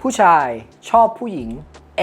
ผู้ชายชอบผู้หญิง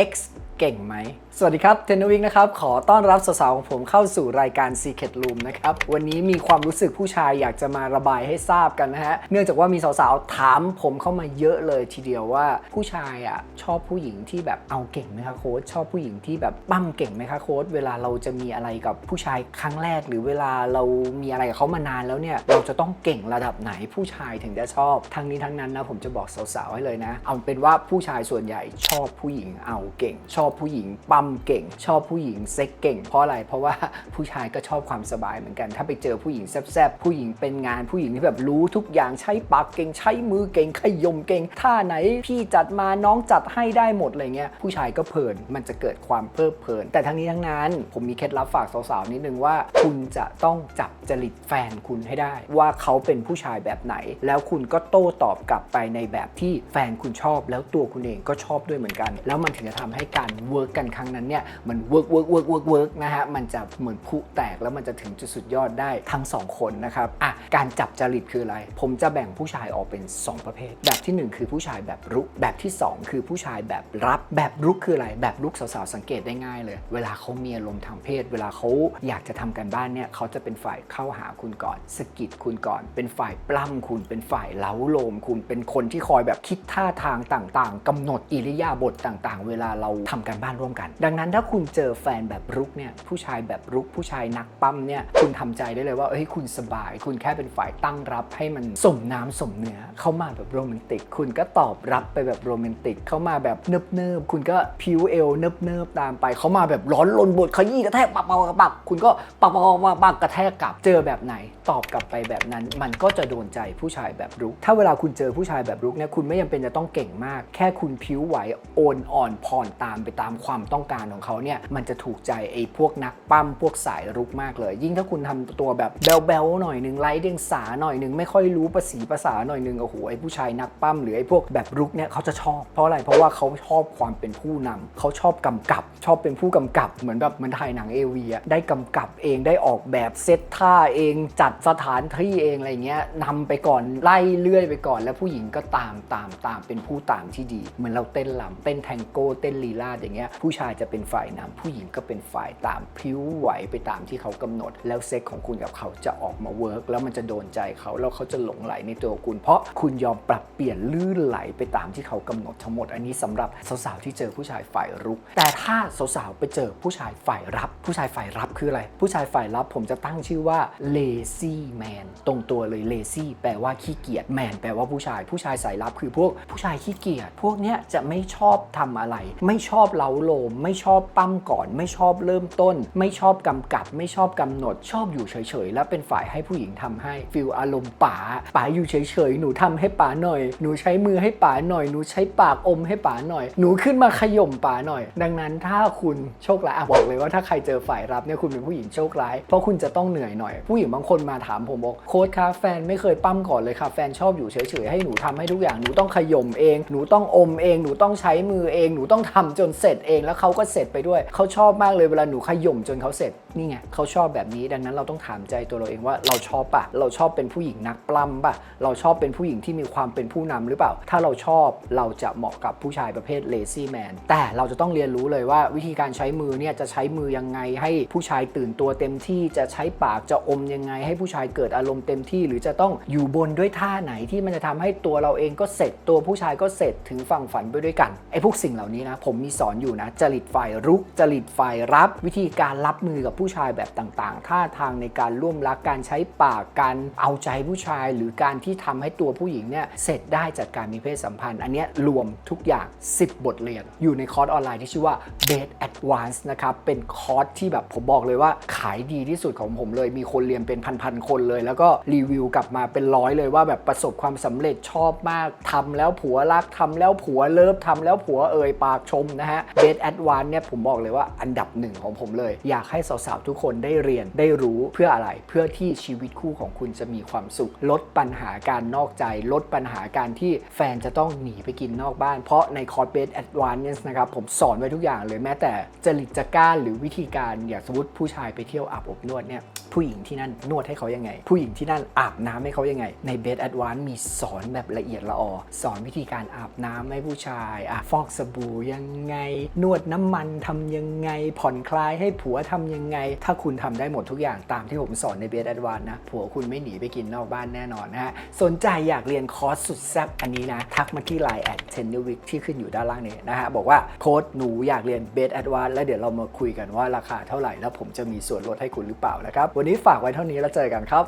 X เก่งไหม สวัสดีครับเทนวิกนะครับ ขอต้อนรับสาวๆของผมเข้าสู่รายการ Secret Room นะครับ วันนี้มีความรู้สึกผู้ชายอยากจะมาระบายให้ทราบกันนะฮะ เนื่องจากว่ามีสาวๆ ถามผมเข้ามาเยอะเลยทีเดียวว่าผู้ชายอะชอบผู้หญิงที่แบบเอาเก่งไหมคะโค้ชชอบผู้หญิงที่แบบปั้มเก่งไหมคะโค้ชเวลาเราจะมีอะไรกับผู้ชายครั้งแรก หรือเวลาเรามีอะไรกับเขามานานแล้วเนี่ยเราจะต้องเก่งระดับไหนผู้ชายถึงจะชอบทั้งนี้ทั้งนั้นนะผมจะบอกสาวๆให้เลยนะ เอาเป็นว่าผู้ชายส่วนใหญ่ชอบผู้หญิงเอาเก่ง ชอบผู้หญิงปั้มเก่ง ชอบผู้หญิงเซ็กเก่ง เพราะอะไรเพราะว่าผู้ชายก็ชอบความสบายเหมือนกัน ถ้าไปเจอผู้หญิงแซ่บๆผู้หญิงเป็นงานผู้หญิงที่แบบรู้ทุกอย่างใช้ปากเก่ง ใช้มือเก่งขยมเก่งท่าไหนพี่จัดมาน้องจัดให้ได้หมดอะไรเงี้ยผู้ชายก็เพลินมันจะเกิดความเพลิดเพลิน แต่ทั้งนี้ทั้งนั้น ผมมีเคล็ดลับฝากสาวๆนิดนึงว่า คุณจะต้องจับจริตแฟนคุณให้ได้ ว่าเขาเป็นผู้ชายแบบไหน แล้วคุณก็โต้ตอบกลับไปในแบบที่แฟนคุณชอบ แล้วตัวคุณเองก็ชอบด้วยเหมือนกัน แล้วมันถึงจะทำให้การเวิร์กกันครั้งนั้นเนี่ยมันเวิร์กเวิร์กเวิร์กเวิร์กเวิร์กนะฮะมันจะเหมือนพุแตกแล้วมันจะถึงจุดสุดยอดได้ทั้งสองคนนะครับอะการจับจริตคืออะไร ผมจะแบ่งผู้ชายออกเป็น 2 ประเภท แบบทีหนึ่1 คือผู้ชายแบบรุก แบบที่ 2 คือผู้ชายแบบรับแบบรุกคืออะไร แบบรุกสาวๆสังเกตได้ง่ายเลย เวลาเขามีอารมณ์ทางเพศ เวลาเขาอยากจะทำกันบ้านเนี่ยเขาจะเป็นฝ่ายเข้าหาคุณก่อนสะกิดคุณก่อน เป็นฝ่ายปล้ำคุณเป็นฝ่ายเล้าโลมคุณเป็นคนที่คอยแบบคิดท่าทางต่างๆกำหนดอิริยาบถต่างๆ เวลาเราทำกันบ้านร่วมกันดังนั้นถ้าคุณเจอแฟนแบบรุกเนี่ยผู้ชายแบบรุกผู้ชายนักปั้มเนี่ยคุณทำใจได้เลยว่าเอ้ยคุณสบาย คุณแค่เป็นฝ่ายตั้งรับให้มันสมน้ำสมเนื้อเข้ามาแบบโรแมนติก คุณก็ตอบรับไปแบบโรแมนติก เข้ามาแบบเนิบเนิบคุณก็พิวเอวเนิบเนิบตามไป เขามาแบบร้อนลนบทขยี้กระแทกปักปักปักปักคุณก็ปักปักปักปักกระแทกกลับเจอแบบไหน ตอบกลับไปแบบนั้น มันก็จะโดนใจผู้ชายแบบรุก ถ้าเวลาคุณเจอผู้ชายแบบรุกเนี่ยคุณไม่จำเป็นจะต้องเก่งมาก แค่คุณพิ้วไหวโอนอ่อนผ่อนตามไปตามความต้องการของเขาเนี่ยมันจะถูกใจไอ้พวกนักปั้มพวกสายรุกมากเลย ยิ่งถ้าคุณทำตัวแบบแบลๆหน่อยหนึ่งไร้เดียงสาหน่อยหนึ่งไม่ค่อยรู้ภาษีภาษาหน่อยหนึ่งโอ้โหไอ้ผู้ชายนักปั้มหรือไอ้พวกแบบรุกเนี่ยเขาจะชอบ เพราะอะไรเพราะว่าเขาชอบความเป็นผู้นำเขาชอบกำกับ ชอบเป็นผู้กำกับเหมือนแบบเหมือนถ่ายหนังเอวีอะได้กำกับเองได้ออกแบบเซตท่าเองจัดสถานที่เองอะไรเงี้ยนำไปก่อนไล่เลื่อยไปก่อน แล้วผู้หญิงก็ตามตามตามเป็นผู้ตามที่ดี เหมือนเราเต้นลำเต้นแทงโก้เต้นลีลาดอย่างเงี้ยผู้ชายจะเป็นฝ่ายนำผู้หญิงก็เป็นฝ่ายตามพิ้วไหวไปตามที่เขากำหนด แล้วเซ็กของคุณกับเขาจะออกมาเวิร์กแล้วมันจะโดนใจเขาแล้วเขาจะหลงไหลในตัวคุณ เพราะคุณยอมปรับเปลี่ยนลื่นไหลไปตามที่เขากำหนดทั้งหมด อันนี้สำหรับสาวๆที่เจอผู้ชายฝ่ายรุก แต่ถ้าสาวๆไปเจอผู้ชายฝ่ายรับ ผู้ชายฝ่ายรับคืออะไร ผู้ชายฝ่ายรับผมจะตั้งชื่อว่า lazy man ตรงตัวเลย lazy แปลว่าขี้เกียจ man แปลว่าผู้ชาย ผู้ชายสายรับคือพวกผู้ชายขี้เกียจ พวกเนี้ยจะไม่ชอบทำอะไร ไม่ชอบเล้าโลมไม่ชอบปั้มก่อน ไม่ชอบเริ่มต้น ไม่ชอบกำกับ ไม่ชอบกำหนด ชอบอยู่เฉยๆ แล้วเป็นฝ่ายให้ผู้หญิงทำให้ฟิลอารมณ์ป๋าป๋าอยู่เฉยๆ หนูทำให้ป๋าหน่อย หนูใช้มือให้ป๋าหน่อย หนูใช้ปากอมให้ป๋าหน่อย หนูขึ้นมาขย่มป๋าหน่อย ดังนั้นถ้าคุณโชคร้ายบอกเลยว่าถ้าใครเจอฝ่ายรับเนี่ยคุณเป็นผู้หญิงโชคร้าย เพราะคุณจะต้องเหนื่อยหน่อย ผู้หญิงบางคนมาถามผมบอกโค้ชคะแฟนไม่เคยปั้มก่อนเลยค่ะแฟนชอบอยู่เฉยๆให้หนูทำให้ทุกอย่างหนูต้องขย่มเอง หนูต้องอมเอง หนูต้องใช้มือเอง หนูต้องทำจนเสร็จเองแล้วเขาก็เสร็จไปด้วย เขาชอบมากเลยเวลาหนูขย่มจนเขาเสร็จ นี่ไงเขาชอบแบบนี้ดังนั้นเราต้องถามใจตัวเราเองว่าเราชอบปะเราชอบเป็นผู้หญิงนักปล้ำปะเราชอบเป็นผู้หญิงที่มีความเป็นผู้นำหรือเปล่า ถ้าเราชอบเราจะเหมาะกับผู้ชายประเภท lazy man แต่เราจะต้องเรียนรู้เลยว่าวิธีการใช้มือเนี่ยจะใช้มือยังไงให้ผู้ชายตื่นตัวเต็มที่จะใช้ปากจะอมยังไง ให้ผู้ชายเกิดอารมณ์เต็มที่ หรือจะต้องอยู่บนด้วยท่าไหนที่มันจะทำให้ตัวเราเองก็เสร็จตัวผู้ชายก็เสร็จถึงฝั่งฝันไปด้วยกันไอ้พวกสิ่งเหล่านี้นะผมมีสอนอยู่นะจริตฝ่ายรุกจริตฝ่ายรับ วิธีการรับมือกับผูู้้ชายแบบต่างๆ ท่าทางในการร่วมรักการใช้ปากการเอาใจผู้ชาย หรือการที่ทำให้ตัวผู้หญิงเนี่ยเสร็จได้จากการมีเพศสัมพันธ์ อันเนี้ยรวมทุกอย่าง 10 บทเรียน อยู่ในคอร์สออนไลน์ที่ชื่อว่า Bed Advance นะครับ เป็นคอร์สที่แบบผมบอกเลยว่าขายดีที่สุดของผมเลย มีคนเรียนเป็นพันๆคนเลย แล้วก็รีวิวกลับมาเป็นร้อยเลยว่าแบบประสบความสำเร็จชอบมากทำแล้วผัวรักทำแล้วผัวเลิฟทำแล้วผัวเอ่ยปากชมนะฮะ Bed Advance เนี่ยผมบอกเลยว่าอันดับหนึ่งของผมเลย อยากให้สาวๆทุกคนได้เรียนได้รู้เพื่ออะไร เพื่อที่ชีวิตคู่ของคุณจะมีความสุข ลดปัญหาการนอกใจ ลดปัญหาการที่แฟนจะต้องหนีไปกินนอกบ้าน เพราะในคอร์สเบสแอดวานซ์นะครับผมสอนไว้ทุกอย่างเลยแม้แต่จริตจักร้าหรือวิธีการอย่างสมมติผู้ชายไปเที่ยวอาบอบนวดเนี่ย ผู้หญิงที่นั่นนวดให้เขายังไง ผู้หญิงที่นั่นอาบน้ำให้เขายังไง ในเบสแอดวานมีสอนแบบละเอียดละออสอนวิธีการอาบน้ำให้ผู้ชายอะฟอกสบู่ยังไง นวดน้ำมันทำยังไง ผ่อนคลายให้ผัวทำยังไง ถ้าคุณทำได้หมดทุกอย่างตามที่ผมสอนในเบสแอดวานนะผัวคุณไม่หนีไปกินนอกบ้านแน่นอนนะฮะสนใจอยากเรียนคอร์สสุดแซ่บอันนี้นะทักมาที่ไลน์แอดเทนนิวิกที่ขึ้นอยู่ด้านล่างนี้นะฮะบอกว่าโค้ดหนูอยากเรียนเบสแอดวานแล้วเดี๋ยวเรามาคุยกันว่าราคาเท่าไหร่แล้วผมจะมีส่วนลดให้คุณหรือเปล่านะครับวันนี้ฝากไว้เท่านี้แล้วเจอกันครับ